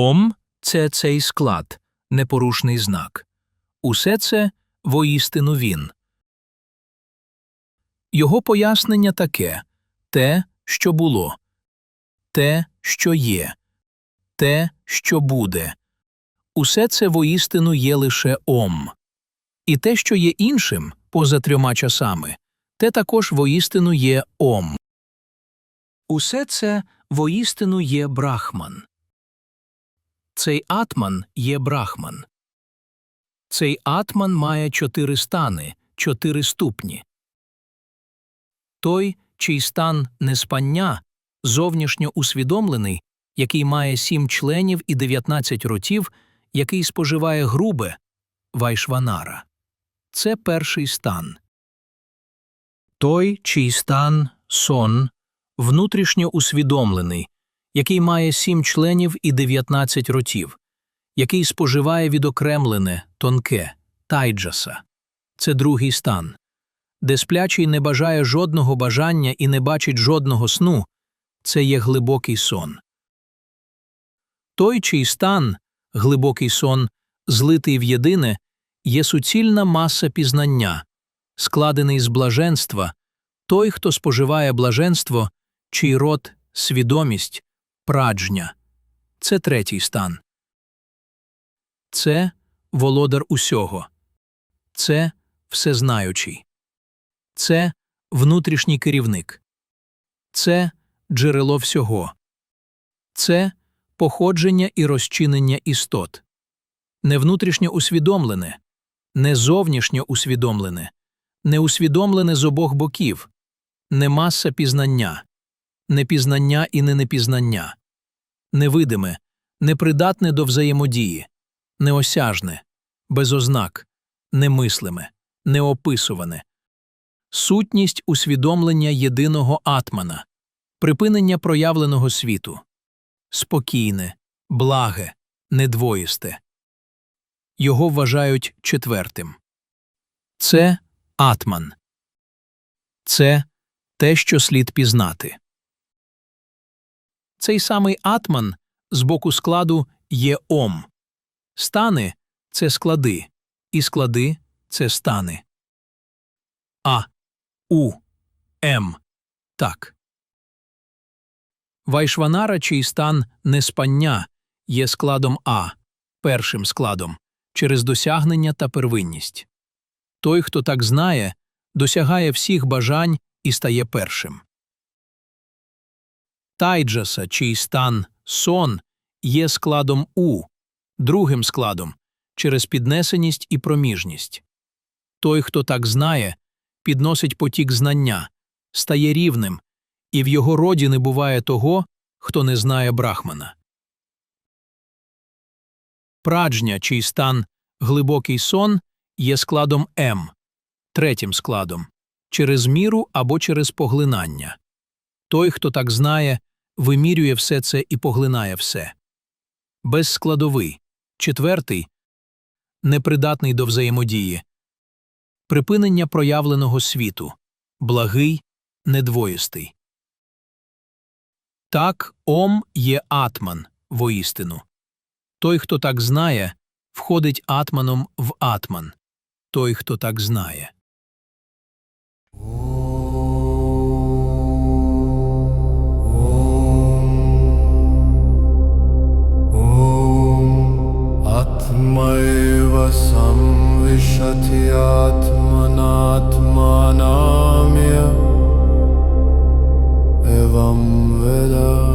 Ом це цей склад, непорушний знак. Усе це воістину він. Його пояснення таке те, що було, те, що є, те, що буде. Усе це воістину є лише ом. І те, що є іншим, поза трьома часами, те також воістину є ом. Усе це воістину є брахман. Цей атман є брахман. Цей атман має чотири стани, чотири ступні. Той, чий стан неспання, зовнішньо усвідомлений, який має сім членів і дев'ятнадцять ротів, який споживає грубе вайшванара. Це перший стан. Той, чий стан сон, внутрішньо усвідомлений, який має сім членів і дев'ятнадцять ротів, який споживає відокремлене, тонке, тайджаса. Це другий стан, де сплячий не бажає жодного бажання і не бачить жодного сну, це є глибокий сон. Той, чий стан, глибокий сон, злитий в єдине, є суцільна маса пізнання, складений з блаженства, той, хто споживає блаженство, чий род свідомість, праджня. Це третій стан. Це володар усього. Це всезнаючий. Це внутрішній керівник. Це джерело всього. Це походження і розчинення істот. Не внутрішньо усвідомлене, не зовнішньо усвідомлене, не усвідомлене з обох боків, не маса пізнання, не пізнання і не непізнання, невидиме, непридатне до взаємодії, неосяжне, без ознак, немислиме, неописуване, сутність усвідомлення єдиного атмана, припинення проявленого світу, спокійне, благе, недвоїсте. Його вважають четвертим. Це атман. Це те, що слід пізнати. Цей самий атман з боку складу є ом. Стани це склади, і склади це стани. А, У, М. Так. Вайшванара, чий стан неспання, є складом А, першим складом, через досягнення та первинність. Той, хто так знає, досягає всіх бажань і стає першим. Тайджаса, чий стан сон, є складом У, другим складом, через піднесеність і проміжність. Той, хто так знає, підносить потік знання, стає рівним, і в його роді не буває того, хто не знає брахмана. Праджня, чий стан глибокий сон, є складом М, третім складом, через міру або через поглинання. Той, хто так знає, вимірює все це і поглинає все. Безскладовий, четвертий, непридатний до взаємодії, припинення проявленого світу, благий, недвоїстий. Так Ом є атман воістину. Той, хто так знає, входить атманом в атман. Той, хто так знає. Atmaiva samvishati atmanatmanamya babam veda.